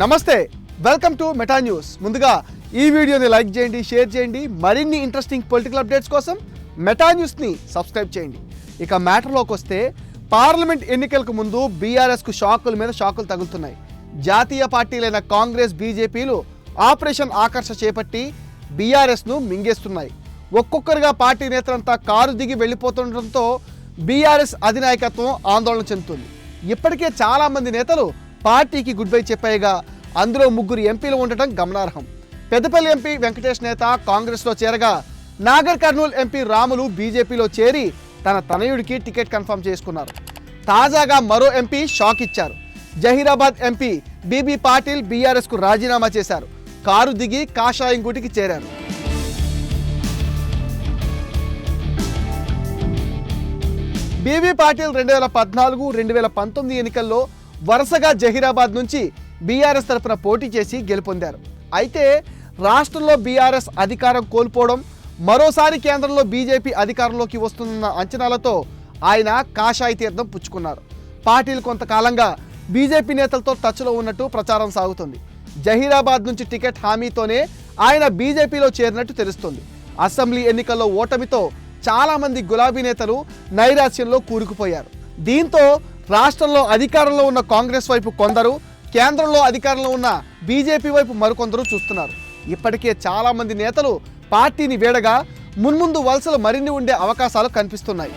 నమస్తే welcome to Meta news ముందుగా ఈ వీడియోని లైక్ చేయండి షేర్ చేయండి. మరిన్ని ఇంట్రెస్టింగ్ పొలిటికల్ అప్డేట్స్ కోసం మెటా న్యూస్ని సబ్స్క్రైబ్ చేయండి. ఇక మ్యాటర్లోకి వస్తే పార్లమెంట్ ఎన్నికలకు ముందు బీఆర్ఎస్కు షాకుల మీద షాకులు తగులుతున్నాయి. జాతీయ పార్టీలైన కాంగ్రెస్ బీజేపీలు ఆపరేషన్ ఆకర్ష చేపట్టి బీఆర్ఎస్ను మింగేస్తున్నాయి. ఒక్కొక్కరుగా పార్టీ నేతలంతా కారు దిగి వెళ్ళిపోతుండటంతో బీఆర్ఎస్ అధినాయకత్వం ఆందోళన చెందుతుంది. ఇప్పటికే చాలామంది నేతలు పార్టీకి గుడ్ బై చెప్పాయిగా అందులో ముగ్గురు ఎంపీలు ఉండటం గమనార్హం. పెద్దపల్లి ఎంపీ వెంకటేష్ నేత కాంగ్రెస్లో చేరగా నాగర్ కర్నూల్ ఎంపీ రాములు బీజేపీలో చేరి తన తనయుడికి టికెట్ కన్ఫర్మ్ చేసుకున్నారు. తాజాగా మరో ఎంపీ షాక్ ఇచ్చారు. జహీరాబాద్ ఎంపీ బీబీ పాటిల్ బీఆర్ఎస్కు రాజీనామా చేశారు. కారు దిగి కాషాయం గుటికి చేరారు. బీబీ పాటిల్ రెండు వేల పద్నాలుగు రెండు వేల పంతొమ్మిది ఎన్నికల్లో వరుసగా జహీరాబాద్ నుంచి బీఆర్ఎస్ తరపున పోటీ చేసి గెలుపొందారు. అయితే రాష్ట్రంలో బీఆర్ఎస్ అధికారం కోల్పోవడం మరోసారి కేంద్రంలో బీజేపీ అధికారంలోకి వస్తుందన్న అంచనాలతో ఆయన కాషాయ తీర్థం పుచ్చుకున్నారు. పార్టీలు కొంతకాలంగా బీజేపీ నేతలతో టచ్లో ఉన్నట్టు ప్రచారం సాగుతుంది. జహీరాబాద్ నుంచి టికెట్ హామీతోనే ఆయన బీజేపీలో చేరినట్టు తెలుస్తుంది. అసెంబ్లీ ఎన్నికల్లో ఓటమితో చాలామంది గులాబీ నేతలు నైరాశ్యంలో కూరుకుపోయారు. దీంతో రాష్ట్రంలో అధికారంలో ఉన్న కాంగ్రెస్ వైపు కొందరు కేంద్రంలో అధికారంలో ఉన్న బీజేపీ వైపు మరికొందరు చూస్తున్నారు. ఇప్పటికే చాలామంది నేతలు పార్టీని వీడగా మున్ముందు వలసలు మరిన్ని ఉండే అవకాశాలు కనిపిస్తున్నాయి.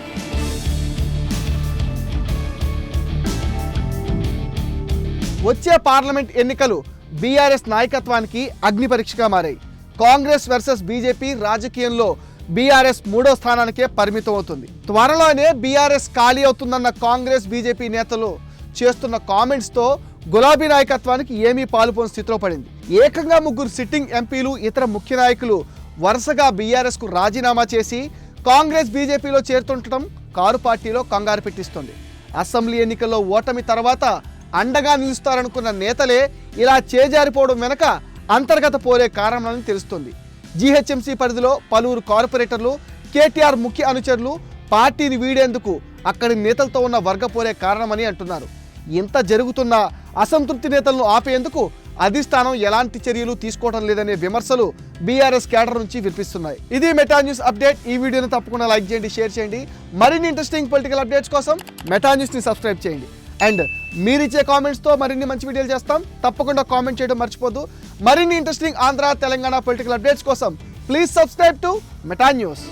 వచ్చే పార్లమెంట్ ఎన్నికలు బీఆర్ఎస్ నాయకత్వానికి అగ్ని పరీక్షగా మారాయి. కాంగ్రెస్ వర్సెస్ బీజేపీ రాజకీయంలో బీఆర్ఎస్ మూడో స్థానానికే పరిమితం అవుతుంది త్వరలోనే బీఆర్ఎస్ ఖాళీ అవుతుందన్న కాంగ్రెస్ బీజేపీ నేతలు చేస్తున్న కామెంట్స్తో గులాబీ నాయకత్వానికి ఏమీ పాలుపోని స్థితిలో పడింది. ఏకంగా ముగ్గురు సిట్టింగ్ ఎంపీలు ఇతర ముఖ్య నాయకులు వరుసగా బీఆర్ఎస్కు రాజీనామా చేసి కాంగ్రెస్ బీజేపీలో చేరుతుండటం కారు పార్టీలో కంగారు పెట్టిస్తుంది. అసెంబ్లీ ఎన్నికల్లో ఓటమి తర్వాత అండగా నిలుస్తారనుకున్న నేతలే ఇలా చేజారిపోవడం వెనక అంతర్గత పోరే కారణమని తెలుస్తుంది. జీహెచ్ఎంసీ పరిధిలో పలువురు కార్పొరేటర్లు కేటీఆర్ ముఖ్య అనుచరులు పార్టీని వీడేందుకు అక్కడి నేతలతో ఉన్న వర్గపోరే కారణమని అంటున్నారు. ఇంత జరుగుతున్న అసంతృప్తి నేతలను ఆపేందుకు అధిష్టానం ఎలాంటి చర్యలు తీసుకోవడం లేదనే విమర్శలు బీఆర్ఎస్ కేడర్ నుంచి వినిపిస్తున్నాయి. ఇది మెటా న్యూస్ అప్డేట్. ఈ వీడియోని తప్పకుండా లైక్ చేయండి షేర్ చేయండి. మరిన్ని ఇంట్రెస్టింగ్ పొలిటికల్ అప్డేట్స్ కోసం మెటా న్యూస్ని సబ్స్క్రైబ్ చేయండి. అండ్ మీరిచ్చే కామెంట్స్తో మరిన్ని మంచి వీడియోలు చేస్తాం. తప్పకుండా కామెంట్ చేయడం మర్చిపోద్దు మరిన్ని interesting Andhra Telangana political updates కోసం please subscribe to Meta news